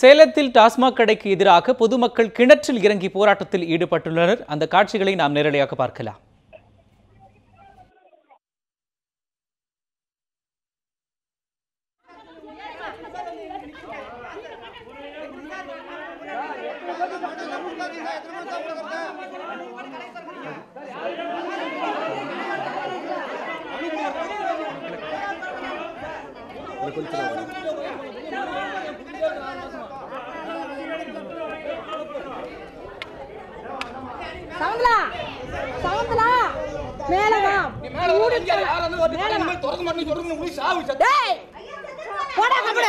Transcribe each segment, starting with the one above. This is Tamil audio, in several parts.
சேலத்தில் டாஸ்மாக் கடைக்கு எதிராக பொதுமக்கள் கிணற்றில் இறங்கி போராட்டத்தில் ஈடுபட்டுள்ளனர். அந்த காட்சிகளை நாம் நேரடியாக பார்க்கலாம். சவுந்தலா சவுந்தலா மேல வா. டேய் போடா கபட.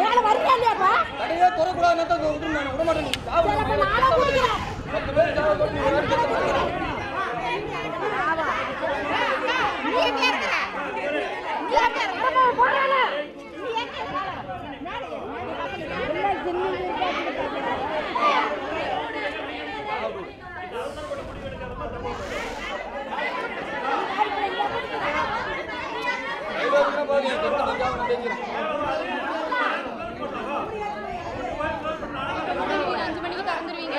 மேல வரியா இல்லையாப்பா சிலப்ப நானும் குடிக்கிறேன் நீ எங்க இருக்கிற நீ எங்க இருக்கிற போறானே நீ எங்க அஞ்சு மணிக்கு திறந்துருவீங்க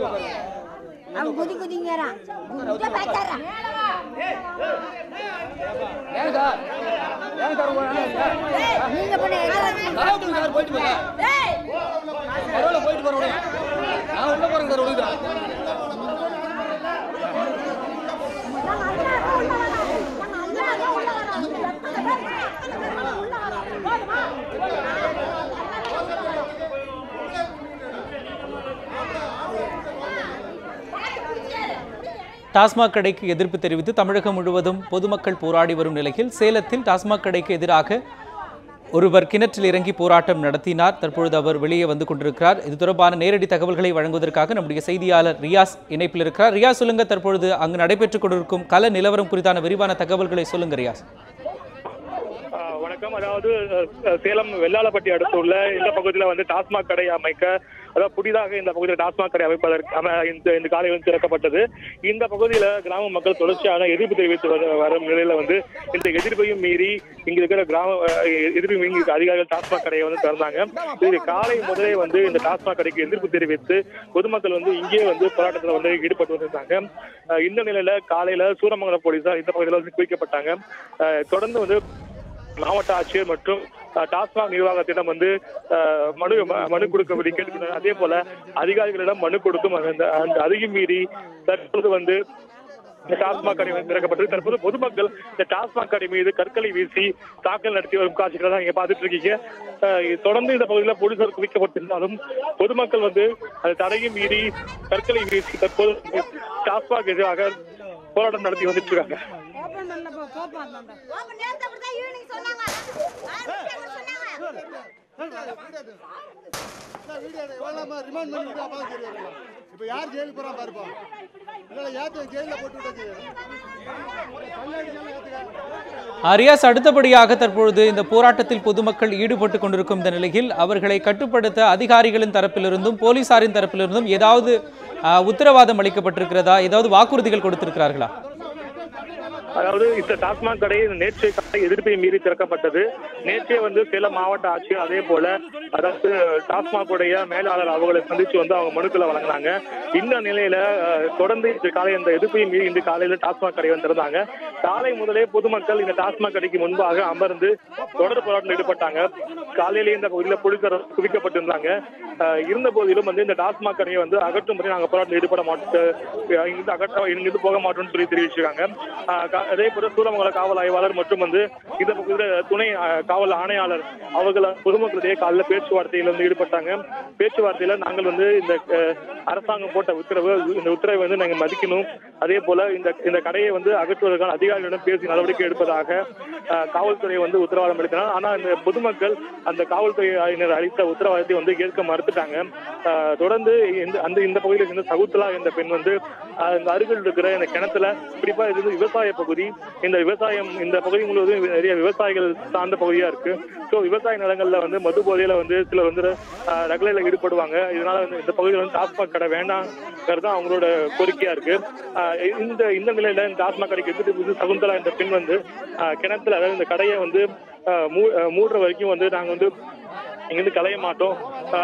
அவன் குதி குதிங்கிறான் குதிக்க பார்க்கறான் நீங்க பண்ண டேய் நாங்க அண்ணா உள்ள வரோம் நாங்க அண்ணா உள்ள வரோம் உள்ள வரோம் போதுமா டாஸ்மாக் கடைக்கு எதிர்ப்பு தெரிவித்து தமிழகம் முழுவதும் பொதுமக்கள் போராடி வரும் நிலையில் சேலத்தில் டாஸ்மாக் கடைக்கு எதிராக ஒருவர் கிணற்றில் இறங்கி போராட்டம் நடத்தினார். தற்பொழுது அவர் வெளியே வந்து கொண்டிருக்கிறார். இது தொடர்பான நேரடி தகவல்களை வழங்குவதற்காக நம்முடைய செய்தியாளர் ரியாஸ் இணைப்பில் இருக்கிறார். ரியாஸ் சொல்லுங்க தற்பொழுது அங்கு நடைபெற்றுக் கொண்டிருக்கும் கல நிலவரம் குறித்தான விரிவான தகவல்களை சொல்லுங்க ரியாஸ். வணக்கம் அதாவது சேலம் சேலம் வெள்ளாளப்பட்டி அடுத்துள்ள இந்த பகுதியில் வந்து டாஸ்மாக் கடை அமைக்க அதாவது புதிதாக இந்த பகுதியில் டாஸ்மாக் கடை அமைப்பதற்கு இந்த இந்த காலை வந்து திறக்கப்பட்டது. இந்த பகுதியில் கிராம மக்கள் தொடர்ச்சியான எதிர்ப்பு தெரிவித்து வரும் நிலையில வந்து இந்த எதிர்ப்பையும் மீறி இங்க இருக்கிற கிராம அஹ், எதிர்ப்பு மீறி அதிகாரிகள் டாஸ்மாக் கடையை வந்து திறந்தாங்க. இது காலை முதலே வந்து இந்த டாஸ்மாக் கடைக்கு எதிர்ப்பு தெரிவித்து பொதுமக்கள் வந்து இங்கே வந்து போராட்டத்தில் வந்து ஈடுபட்டு வந்திருந்தாங்க. இந்த நிலையில காலையில சூரமங்கலம் போலீசார் இந்த பகுதியில் வந்து குவிக்கப்பட்டாங்க. தொடர்ந்து வந்து மாவட்ட ஆட்சியர் மற்றும் டாஸ்மாக் நிர்வாகத்திடம் வந்து மனு மனு கொடுக்க கேட்டுக்கிறார் அதே போல அதிகாரிகளிடம் மனு கொடுத்தும் அந்த அந்த அதையும் மீறி தற்போது வந்து டாஸ்மாக் கடை திறக்கப்பட்டது தற்போது பொதுமக்கள் இந்த டாஸ்மாக் கடை மீது கற்களை வீசி தாக்கல் நடத்தி வரும் காட்சிகளை தான் நீங்க பார்த்துட்டு இருக்கீங்க. தொடர்ந்து இந்த பகுதியில் போலீசார் குவிக்கப்பட்டிருந்தாலும் பொதுமக்கள் வந்து அந்த தடையும் மீறி கற்களை வீசி தற்போது டாஸ்மாக் எதிராக போராட்டம் நடத்தி வந்துட்டு இருக்காங்க. ரிமாண்ட் பண்ணி விட்டு தெரியும் யார் ஜெயிலுக்கு பாருப்பா போட்டு அடுத்தபடியாக தற்பொழுது இந்த போராட்டத்தில் பொதுமக்கள் ஈடுபட்டு கொண்டிருக்கும் இந்த நிலையில் அவர்களை கட்டுப்படுத்த அதிகாரிகளின் தரப்பிலிருந்தும் போலீசாரின் தரப்பிலிருந்தும் ஏதாவது உத்தரவாதம் அளிக்கப்பட்டிருக்கிறதா? ஏதாவது வாக்குறுதிகள் கொடுத்திருக்கிறார்களா? அதாவது இந்த டாஸ்மாக் கடை நேற்றைய காலை எதிர்ப்பை மீறி திறக்கப்பட்டது. நேற்றே வந்து சேலம் மாவட்ட ஆட்சியர் அதே போல அதாவது டாஸ்மாக் உடைய மேலாளர் அவர்களை சந்திச்சு வந்து அவங்க மனுக்களை வழங்கினாங்க. இந்த நிலையில தொடர்ந்து இன்று காலை அந்த எதிர்ப்பை மீறி இன்று காலையில டாஸ்மாக் கடை வந்து திறந்தாங்க. காலை முதலே பொதுமக்கள் இந்த டாஸ்மாக் கடைக்கு முன்பாக அமர்ந்து தொடர் போராட்டம் ஈடுபட்டாங்க. காலையிலேயே இந்த பகுதியில் போலீசார் குவிக்கப்பட்டிருந்தாங்க. இருந்த போதிலும் வந்து இந்த டாஸ்மாக் கடையை வந்து அகற்றும் முறை நாங்கள் போராட்டம் ஈடுபட மாட்டோம். இங்கிருந்து அகற்ற இங்கிருந்து போக மாட்டோம்னு சொல்லி தெரிவிச்சிருக்காங்க. அதே போல சூரமங்கல காவல் ஆய்வாளர் மற்றும் வந்து இந்த துணை காவல் ஆணையாளர் அவர்கள் பொதுமக்களிடையே காலைல பேச்சுவார்த்தையில் வந்து ஈடுபட்டாங்க. பேச்சுவார்த்தையில நாங்கள் வந்து இந்த அரசாங்கம் போட்ட உத்தரவு இந்த உத்தரவை வந்து நாங்கள் மதிக்கணும். அதே போல இந்த இந்த கடையை வந்து அகற்றுவதற்கான அதிகாரிகளிடம் பேசி நடவடிக்கை எடுப்பதாக காவல்துறை வந்து உத்தரவாதம் அளித்தனர். ஆனா இந்த பொதுமக்கள் அந்த காவல்துறையினர் அளித்த உத்தரவாதத்தை வந்து ஏற்க மறுத்துட்டாங்க. தொடர்ந்து இந்த அந்த இந்த பகுதியில் இருந்த சகுத்தலா என்ற பெண் வந்து அருகில் இருக்கிற இந்த கிணத்துல குறிப்பா இது வந்து விவசாய பகுதி இந்த விவசாயம் இந்த பகுதி முழுவதும் நிறைய விவசாயிகள் சார்ந்த பகுதியா இருக்கு. ஸோ விவசாய நிலங்கள்ல வந்து மது போதையில வந்து சில வந்து ரகலையில ஈடுபடுவாங்க. இதனால வந்து இந்த பகுதியில் வந்து டாஸ்மாக் கடை வேண்டாங்கிறது தான் அவங்களோட கோரிக்கையா இருக்கு. இந்த இந்த நிலையில இந்த டாஸ்மாக் கடைக்கு எதிர்த்து சகுந்தலா என்ற பெண் வந்து கிணத்துல அதாவது இந்த கடையை வந்து மூ- மூடுற வரைக்கும் வந்து நாங்க வந்து இங்கிருந்து கலைய மாட்டோம்.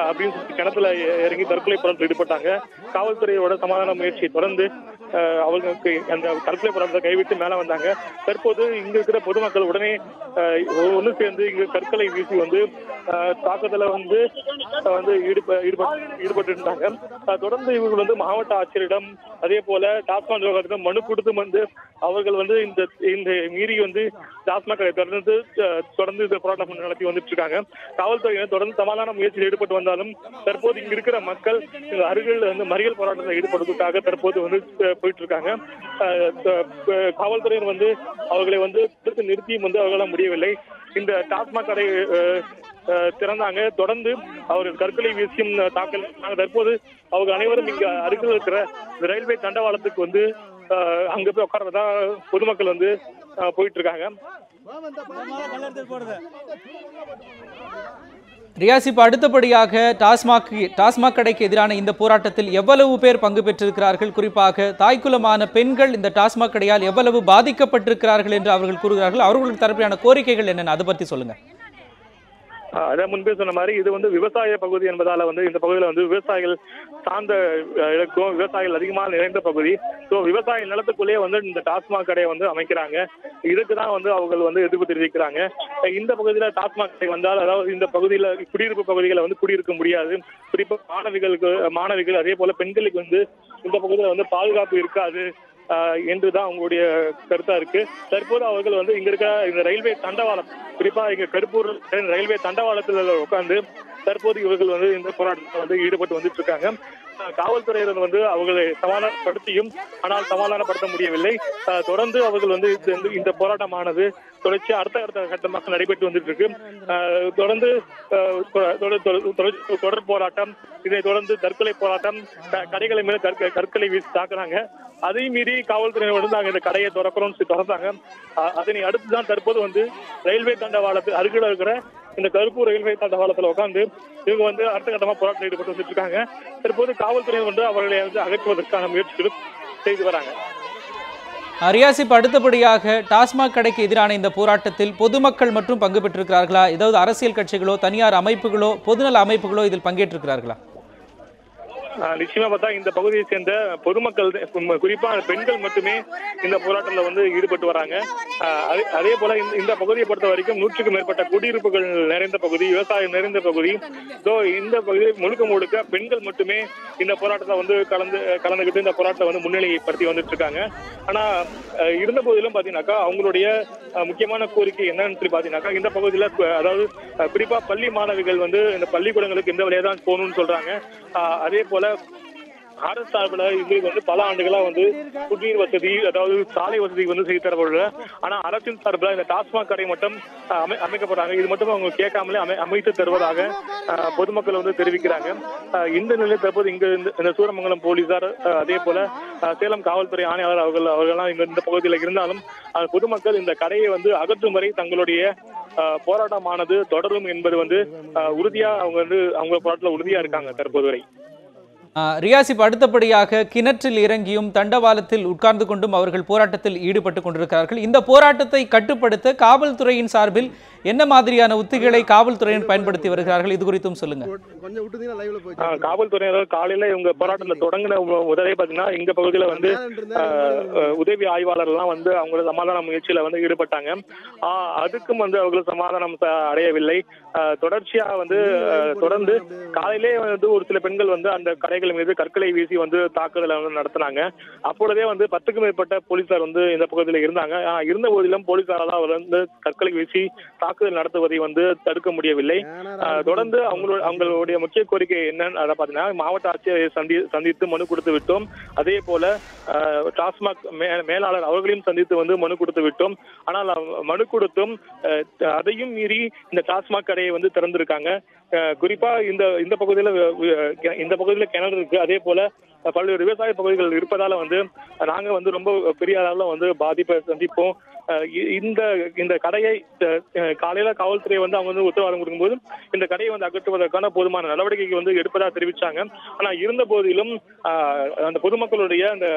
அப்படின்னு சொல்லி கிணத்துல இறங்கி தற்கொலை பலன் ஈடுபட்டாங்க. காவல்துறையோட சமாதான முயற்சியை தொடர்ந்து அவங்களுக்கு அந்த தற்கொலை போராட்டத்தை கைவிட்டு மேலே வந்தாங்க. தற்போது இங்க இருக்கிற பொதுமக்கள் உடனே ஒன்று சேர்ந்து இங்க கற்களை வீசி வந்து தாக்குதலை வந்து வந்து ஈடுப ஈடுபட்டு ஈடுபட்டு இருந்தாங்க தொடர்ந்து இவர்கள் வந்து மாவட்ட ஆட்சியரிடம் அதே போல டாஸ்மாக் நிர்வாகத்திடம் மனு கொடுத்து வந்து அவர்கள் வந்து இந்த இந்த மீறி வந்து டாஸ்மாக் தொடர்ந்து தொடர்ந்து இந்த போராட்டம் நடத்தி வந்துட்டு இருக்காங்க காவல்துறையினர் தொடர்ந்து சமாதான முயற்சியில் ஈடுபட்டு வந்தாலும் தற்போது இங்க இருக்கிற மக்கள் அருகில் வந்து மறியல் போராட்டத்தில் ஈடுபடுவதற்காக தற்போது வந்து போயிட்டு இருக்காங்க காவல்துறையினர் வந்து அவர்களை வந்து தடுத்து நிறுத்தியும் வந்து அவர்களால் முடியவில்லை. இந்த டாஸ்மாக் கடை திறந்தாங்க. தொடர்ந்து அவர்கள் கற்களை வீசியும் தாக்கல் நாங்கள் தற்போது அவர்கள் அனைவரும் இங்க அருகில் இருக்கிற ரயில்வே தண்டவாளத்துக்கு வந்து அங்க போய் உட்கார்றதா பொதுமக்கள் வந்து போயிட்டு இருக்காங்க ரியாஸ் இப்போ அடுத்தபடியாக டாஸ்மாக் டாஸ்மாக் கடைக்கு எதிரான இந்த போராட்டத்தில் எவ்வளவு பேர் பங்கு பெற்றிருக்கிறார்கள்? குறிப்பாக தாய்க்குலமான பெண்கள் இந்த டாஸ்மாக் கடையால் எவ்வளவு பாதிக்கப்பட்டிருக்கிறார்கள் என்று அவர்கள் கூறுகிறார்கள். அவர்களுக்கு தரப்பிலான கோரிக்கைகள் என்னென்ன? அதை பற்றி சொல்லுங்க. அதான் முன்பே சொன்ன மாதிரி இது வந்து விவசாய பகுதி என்பதால வந்து இந்த பகுதியில் வந்து விவசாயிகள் சார்ந்த அஹ், இருக்கும் விவசாயிகள் அதிகமாக நிறைந்த பகுதி. ஸோ விவசாய நிலத்துக்குள்ளேயே வந்து இந்த டாஸ்மாக் கடையை வந்து அமைக்கிறாங்க. இதுக்கு தான் வந்து அவங்க வந்து எதிர்ப்பு தெரிவிக்கிறாங்க. இந்த பகுதியில் டாஸ்மாக் கடை வந்தால் அதாவது இந்த பகுதியில் குடியிருப்பு பகுதிகளை வந்து குடியிருக்க முடியாது. குறிப்பாக மாணவிகளுக்கு மாணவிகள் அதே போல பெண்களுக்கு வந்து இந்த பகுதியில் வந்து பாதுகாப்பு இருக்காது. என்றுதான் அவங்களுடைய கருத்தா இருக்கு. தற்போது அவர்கள் வந்து இங்க இருக்க இந்த ரயில்வே தண்டவாளம் குறிப்பா இங்க கருப்பூர் ரயில்வே தண்டவாளத்துல உட்கார்ந்து தற்போது இவர்கள் வந்து இந்த போராட்டத்தில் வந்து ஈடுபட்டு வந்துட்டு இருக்காங்க. காவல்துறையினர் வந்து அவர்களை சமாதானப்படுத்தியும் ஆனால் சமாதானப்படுத்த முடியவில்லை. தொடர்ந்து அவர்கள் வந்து இந்த- போராட்டமானது தொடர்ச்சி அடுத்த அடுத்த கட்டமாக நடைபெற்று வந்துட்டு இருக்கு தொடர்ந்து தொடர் போராட்டம் இதை தொடர்ந்து தற்கொலை போராட்டம் கடைகளை மேல கற்க- கற்களை வீசி தாக்குறாங்க அதையும் மீறி காவல்துறையினர் வந்து நாங்கள் இந்த கடையை திறக்கிறோம் சொல்லி திறந்தாங்க. அதனை அடுத்து தான் தற்போது வந்து ரயில்வே தண்டவாளத்து அருகில் இருக்கிற இந்த கருப்பூர் ரயில்வே தண்டவாளத்துல உட்காந்து இவங்க வந்து அடுத்த கட்டமா போராட்டம் ஈடுபட்டு வந்துட்டு இருக்காங்க. தற்போது காவல்துறை வந்து அவர்களை வந்து அகற்றுவதற்கான முயற்சிகளும் செய்து வராங்க. ரியாஸ் அடுத்தபடியாக டாஸ்மாக் கடைக்கு எதிரான இந்த போராட்டத்தில் பொதுமக்கள் மட்டும் பங்கு பெற்றிருக்கிறார்களா? ஏதாவது அரசியல் கட்சிகளோ தனியார் அமைப்புகளோ பொதுநல அமைப்புகளோ இதில் பங்கேற்றிருக்கிறார்களா? நிச்சயமா பார்த்தா இந்த பகுதியை சேர்ந்த பொதுமக்கள் குறிப்பா பெண்கள் மட்டுமே இந்த போராட்டத்தில் வந்து ஈடுபட்டு வராங்க. அதே- அதே போல இந்த- இந்த பகுதியை பொறுத்த வரைக்கும் நூற்றுக்கும் மேற்பட்ட குடியிருப்புகள் நிறைந்த பகுதி விவசாயம் நிறைந்த பகுதி. ஸோ இந்த பகுதி முழுக்க முழுக்க பெண்கள் மட்டுமே இந்த போராட்டத்தை வந்து கலந்து கலந்துக்கிட்டு இந்த போராட்டத்தை வந்து முன்னிலைப்படுத்தி வந்துட்டு இருக்காங்க ஆனா இருந்த போதிலும் பாத்தீங்கன்னாக்கா அவங்களுடைய முக்கியமான கோரிக்கை என்னன்னு சொல்லி பாத்தீங்கன்னாக்கா இந்த பகுதியில அதாவது குறிப்பா பள்ளி மாணவிகள் வந்து இந்த பள்ளிக்கூடங்களுக்கு இந்த வழியா தான் போகணும்னு சொல்றாங்க. அதே போல அரசு சார்பில் இது வந்து பல ஆண்டுகளா வந்து குடிநீர் வசதி அதாவது சாலை வசதி வந்து செய்து தரப்படல ஆனா அரசின் சார்பில் இந்த டாஸ்மாக் கடை மட்டும் அமை அமைக்கப்படுறாங்க இது மட்டும் அவங்க கேட்காமலே அமை அமைத்து தருவதாக பொதுமக்கள் வந்து தெரிவிக்கிறாங்க. இந்த நிலையில் தற்போது இங்க இந்த- சூரமங்கலம் போலீசார் அதே போல சேலம் காவல்துறை ஆணையாளர் அவர்கள் அவர்கள்லாம் இங்க இந்த பகுதியில் இருந்தாலும் பொதுமக்கள் இந்த கடையை வந்து அகற்றும் வரை தங்களுடைய ஆஹ், போராட்டமானது தொடரும் என்பது வந்து ஆஹ், உறுதியா அவங்க வந்து அவங்க போராட்டத்தில் உறுதியா இருக்காங்க தற்போது வரை. ரியாஸ் அடுத்தபடியாக கிணற்றில் இறங்கியும் தண்டவாளத்தில் உட்கார்ந்து கொண்டும் அவர்கள் போராட்டத்தில் ஈடுபட்டு கொண்டிருக்கிறார்கள். இந்த போராட்டத்தை கட்டுப்படுத்த காவல்துறையின் சார்பில் என்ன மாதிரியான உத்திகளை காவல்துறையினர் பயன்படுத்தி வருகிறார்கள்? இது குறித்தும் சொல்லுங்க. காவல்துறையினர் காலையில இவங்க போராட்டத்தில் தொடங்கின மு- முதலே பாத்தீங்கன்னா இந்த பகுதியில வந்து ஆ, ஆ, உதவி ஆய்வாளர்லாம் வந்து அவங்களோட சமாதான முயற்சியில வந்து ஈடுபட்டாங்க. அதுக்கும் வந்து அவர்கள் சமாதானம் அடையவில்லை. ஆ, தொடர்ச்சியா வந்து தொடர்ந்து காலையிலே வந்து ஒரு சில பெண்கள் வந்து அந்த கடைகள் மீது கற்களை வீசி வந்து தாக்குதலை வந்து நடத்தினாங்க. அப்பொழுதே வந்து பத்துக்கும் மேற்பட்ட போலீசார் வந்து இந்த பகுதியில் இருந்தாங்க. ஆனா இருந்த போதிலும் போலீசாரால் வந்து கற்களை வீசி தாக்குதல் நடத்துவதை வந்து தடுக்க முடியவில்லை. தொடர்ந்து அவங்களோட அவங்களுடைய முக்கிய கோரிக்கை என்னன்னு அதை பார்த்தீங்கன்னா மாவட்ட ஆட்சியரை சந்தி சந்தித்து மனு கொடுத்து விட்டோம். அதே போல டாஸ்மாக் மேலாளர் அவர்களையும் சந்தித்து வந்து மனு கொடுத்து விட்டோம். ஆனால் மனு கொடுத்தும் அதையும் மீறி இந்த டாஸ்மாக் கடையை வந்து திறந்திருக்காங்க. குறிப்பா இந்த இந்த பகுதியில இந்த பகுதியில கிணறு இருக்கு. அதே போல பல்வேறு விவசாய பகுதிகள் இருப்பதால வந்து நாங்க வந்து ரொம்ப பெரிய அளவுல வந்து பாதிப்பை சந்திப்போம். இந்த இந்த கடையை காலையில காவல்துறை வந்து அவங்க வந்து உத்தரவாதம் கொடுக்கும்போது இந்த கடையை வந்து அகற்றுவதற்கான போதுமான நடவடிக்கை வந்து எடுப்பதா தெரிவிச்சாங்க. ஆனா இருந்த போதிலும் அந்த பொதுமக்களுடைய அந்த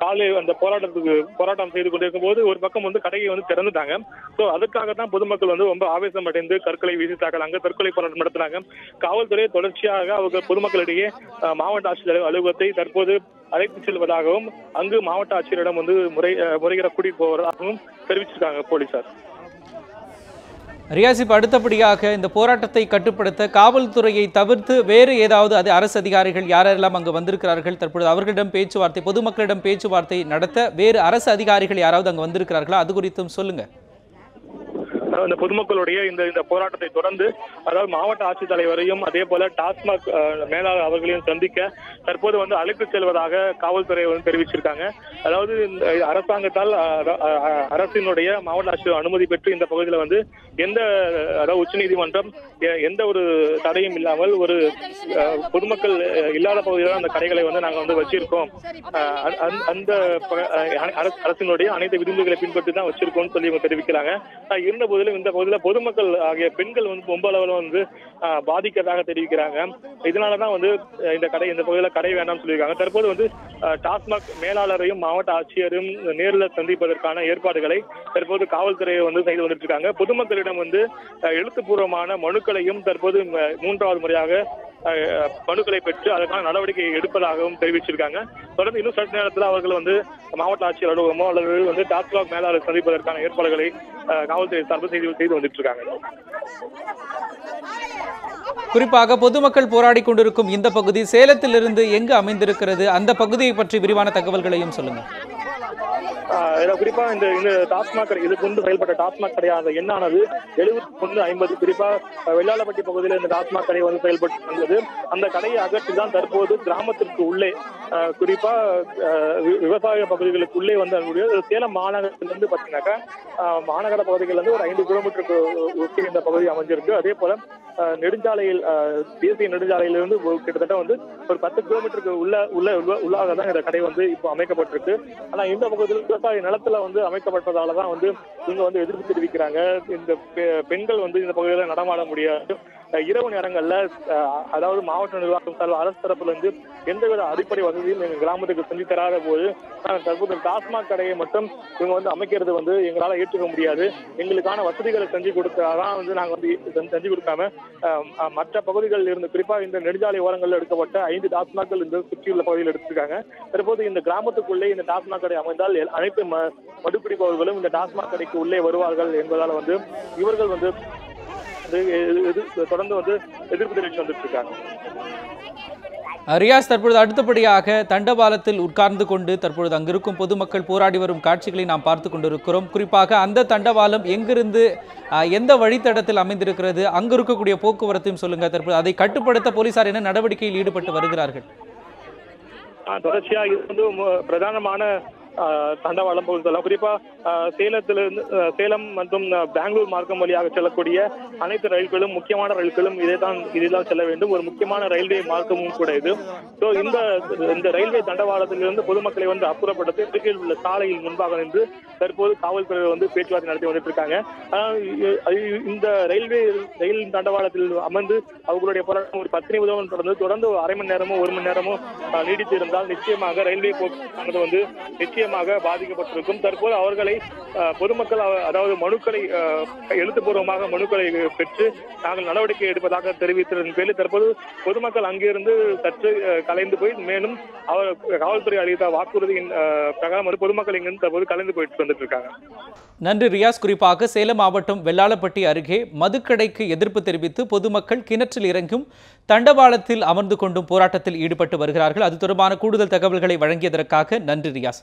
காலை அந்த போராட்டத்துக்கு போராட்டம் செய்து கொண்டிருக்கும் போது ஒரு பக்கம் வந்து கடையை வந்து திறந்துட்டாங்க. ஸோ அதுக்காக தான் பொதுமக்கள் வந்து ரொம்ப ஆவேசம் அடைந்து கற்களை வீசி தாக்கலாங்க தற்கொலை போராட்டம் நடத்தினாங்க. காவல்துறை தொடர்ச்சியாக அவங்க பொதுமக்களிடையே அஹ், மாவட்ட ஆட்சியர் அலுவலகத்தை தற்போது அழைத்து செல்வதாகவும் அங்கு மாவட்ட ஆட்சியரிடம் வந்து முறை முறைகிற கூடி போவதாகவும் தெரிவிச்சிருக்காங்க போலீசார். ரியாஸ் அடுத்தபடியாக இந்த போராட்டத்தை கட்டுப்படுத்த காவல்துறையை தவிர்த்து வேறு ஏதாவது அது அரசு அதிகாரிகள் யாரெல்லாம் அங்கு வந்திருக்கிறார்கள் தற்பொழுது அவர்களிடம் பேச்சுவார்த்தை பொதுமக்களிடம் பேச்சுவார்த்தை நடத்த வேறு அரசு அதிகாரிகள் யாராவது அங்கு வந்திருக்கிறார்களா? அது குறித்தும் சொல்லுங்கள் இந்த பொதுமக்களுடைய இந்த இந்த போராட்டத்தை தொடர்ந்து அதாவது மாவட்ட ஆட்சித்தலைவரையும் அதே போல டாஸ்மாக் மேலாளர் அவர்களையும் சந்திக்க தற்போது வந்து அழைத்து செல்வதாக காவல்துறை வந்து தெரிவிச்சிருக்காங்க. அதாவது அரசாங்கத்தால் அரசினுடைய மாவட்ட ஆட்சியர் அனுமதி பெற்று இந்த பகுதியில் வந்து எந்த அதாவது உச்சநீதிமன்றம் எந்த ஒரு தடையும் இல்லாமல் ஒரு பொதுமக்கள் இல்லாத பகுதியில் அந்த கடைகளை வந்து நாங்கள் வந்து வச்சிருக்கோம். அந்த- அரசினுடைய அனைத்து விதிமுறைகளை பின்பற்றி தான் வச்சிருக்கோம்னு சொல்லி இவங்க தெரிவிக்கிறாங்க. இருந்த போதிலும் இந்த பகுதியில் பொதுமக்கள் ஆகிய பெண்கள் வந்து ரொம்ப அளவில் வந்து பாதிக்கிறதாக தெரிவிக்கிறாங்க. இதனால தான் வந்து இந்த கடை இந்த பகுதியில் கடை வேண்டாம்னு சொல்லியிருக்காங்க. தற்போது வந்து டாஸ்மாக் மேலாளரையும் மாவட்ட ஆட்சியரும் நேரில் சந்திப்பதற்கான ஏற்பாடுகளை தற்போது காவல்துறையை வந்து செய்து வந்துட்டு இருக்காங்க. பொதுமக்களிடம் வந்து எழுத்துப்பூர்வமான மனுக்களையும் தற்போது மூன்றாவது முறையாக மனுக்களை பெற்று அதற்கான நடவடிக்கை எடுப்பதாகவும் தெரிவிச்சிருக்காங்க. தொடர்ந்து இன்னும் சற்று நேரத்தில் அவர்கள் வந்து மாவட்ட ஆட்சியர் அலுவலகமோ அல்லது வந்து டாஸ்மாக் மேலாளர் சந்திப்பதற்கான ஏற்பாடுகளை காவல்துறை சார்பு செய்து செய்து வந்துட்டு இருக்காங்க குறிப்பாக பொதுமக்கள் போராடி கொண்டிருக்கும் இந்த பகுதி சேலத்திலிருந்து எங்கு அமைந்திருக்கிறது? அந்த பகுதியை பற்றி விரிவான தகவல்களையும் சொல்லுங்க இதுல குறிப்பா இந்த இந்த டாஸ்மாக் கடை இது கொண்டு செயல்பட்ட டாஸ்மாக் கடை அந்த எண்ணானது எழுபத்தி ஒன்று ஐம்பது குறிப்பா வெள்ளாளப்பட்டி பகுதியில் இந்த டாஸ்மாக் கடை வந்து செயல்பட்டு வந்தது அந்த கடையை அகற்றி தான் தற்போது கிராமத்திற்கு உள்ளே குறிப்பாக குறிப்பா வி- விவசாய பகுதிகளுக்கு உள்ளே வந்து அதனுடைய சேலம் மாநகரத்திலிருந்து பார்த்தீங்கன்னாக்கா ஆஹ், மாநகர பகுதிகள் ஒரு ஐந்து கிலோமீட்டருக்கு ஒட்டி இந்த பகுதி அமைஞ்சிருக்கு. அதே போல நெடுஞ்சாலையில் தேசிய நெடுஞ்சாலையிலிருந்து ஒரு கிட்டத்தட்ட வந்து ஒரு பத்து கிலோமீட்டருக்கு உள்ள உள்ள உள்ள- உள்ளாக தான் இந்த கடை வந்து இப்போ அமைக்கப்பட்டிருக்கு. ஆனா இந்த பகுதியில் விவசாய நிலத்துல வந்து அமைக்கப்பட்டதால தான் வந்து இவங்க வந்து எதிர்ப்பு தெரிவிக்கிறாங்க. இந்த பெண்கள் வந்து இந்த பகுதியில் நடமாட முடியாது. இரவு நேரங்கள்ல அதாவது மாவட்ட நிர்வாகம் சார்பில் அரசு தரப்புல இருந்து எந்தவித அடிப்படை வசதியும் எங்க கிராமத்துக்கு செஞ்சு தராத போது நாங்கள் தற்போது டாஸ்மாக் கடையை மட்டும் இவங்க வந்து அமைக்கிறது வந்து எங்களால ஏற்றுக்க முடியாது. எங்களுக்கான வசதிகளை செஞ்சு கொடுத்தாதான் வந்து நாங்க வந்து செஞ்சு- கொடுக்காம மற்ற பகுதிகளில் இருந்து குறிப்பாக இந்த நெடுஞ்சாலை ஓரங்களில் எடுக்கப்பட்ட ஐந்து டாஸ்மாக்கள் இந்த சுற்றியுள்ள பகுதியில் எடுத்திருக்காங்க. தற்போது இந்த கிராமத்துக்குள்ளே இந்த டாஸ்மாக் கடை அமைந்தால் எல்- அனைத்து மதுப்பிடிப்பவர்களும் இந்த டாஸ்மாக் கடைக்கு உள்ளே வருவார்கள் என்பதால் வந்து இவர்கள் வந்து தொடர்ந்து வந்து எதிர்ப்பு தெரிவித்து வந்துட்டு இருக்காங்க. ரியாஸ் தற்பொழுது அடுத்தபடியாக தண்டவாளத்தில் உட்கார்ந்து கொண்டு தற்பொழுது அங்கிருக்கும் பொதுமக்கள் போராடி வரும் காட்சிகளை நாம் பார்த்து கொண்டிருக்கிறோம். குறிப்பாக அந்த தண்டவாளம் எங்கிருந்து எந்த வழித்தடத்தில் அமைந்திருக்கிறது அங்கு இருக்கக்கூடிய போக்குவரத்தையும் சொல்லுங்க. தற்போது அதை கட்டுப்படுத்த போலீசார் என்ன நடவடிக்கையில் ஈடுபட்டு வருகிறார்கள்? ஆஹ் தொடர்ச்சியா இது வந்து பிரதானமான தண்டவாளம் பகுதி சொல்லலாம். குறிப்பா சேலத்திலிருந்து சேலம் மற்றும் பெங்களூர் மார்க்கம் வழியாக செல்லக்கூடிய அனைத்து ரயில்களும் முக்கியமான ரயில்களும் இதே தான் இதில் செல்ல வேண்டும். ஒரு முக்கியமான ரயில்வே மார்க்கமும் கூட இது. ஸோ இந்த இந்த ரயில்வே தண்டவாளத்திலிருந்து பொதுமக்களை வந்து அப்புறப்படுத்தி அருகில் உள்ள சாலையில் முன்பாக நின்று தற்போது காவல்துறை வந்து பேச்சுவார்த்தை நடத்தி வந்துட்டு இருக்காங்க இந்த ரயில்வே ரயில் தண்டவாளத்தில் அமர்ந்து அவர்களுடைய போராட்டம் ஒரு பத்து நிமிடம் தொடர்ந்து தொடர்ந்து ஒரு அரை மணி நேரமோ ஒரு மணி நேரமோ நீடித்திருந்தால் நீடித்து இருந்தால் நிச்சயமாக ரயில்வே போக்குவரத்து வந்து நிச்சயம் முக்கியமாக பாதிக்கப்பட்டிருக்கும். தற்போது அவர்களை பொதுமக்கள் அதாவது மனுக்களை எழுத்துப்பூர்வமாக மனுக்களை பெற்று நாங்கள் நடவடிக்கை எடுப்பதாக தெரிவித்ததன் பேரில் தற்போது பொதுமக்கள் அங்கிருந்து சற்று கலைந்து போய் மேலும் அவர் காவல்துறை அளித்த வாக்குறுதியின் பிரகாரம் வந்து பொதுமக்கள் இங்கிருந்து தற்போது கலைந்து போயிட்டு வந்துட்டு இருக்காங்க நன்றி ரியாஸ். குறிப்பாக சேலம் மாவட்டம் வெள்ளாளப்பட்டி அருகே மதுக்கடைக்கு எதிர்ப்பு தெரிவித்து பொதுமக்கள் கிணற்றில் இறங்கும் தண்டவாளத்தில் அமர்ந்து கொண்டும் போராட்டத்தில் ஈடுபட்டு வருகிறார்கள். அது தொடர்பான கூடுதல் தகவல்களை வழங்கியதற்காக நன்றி ரியாஸ்.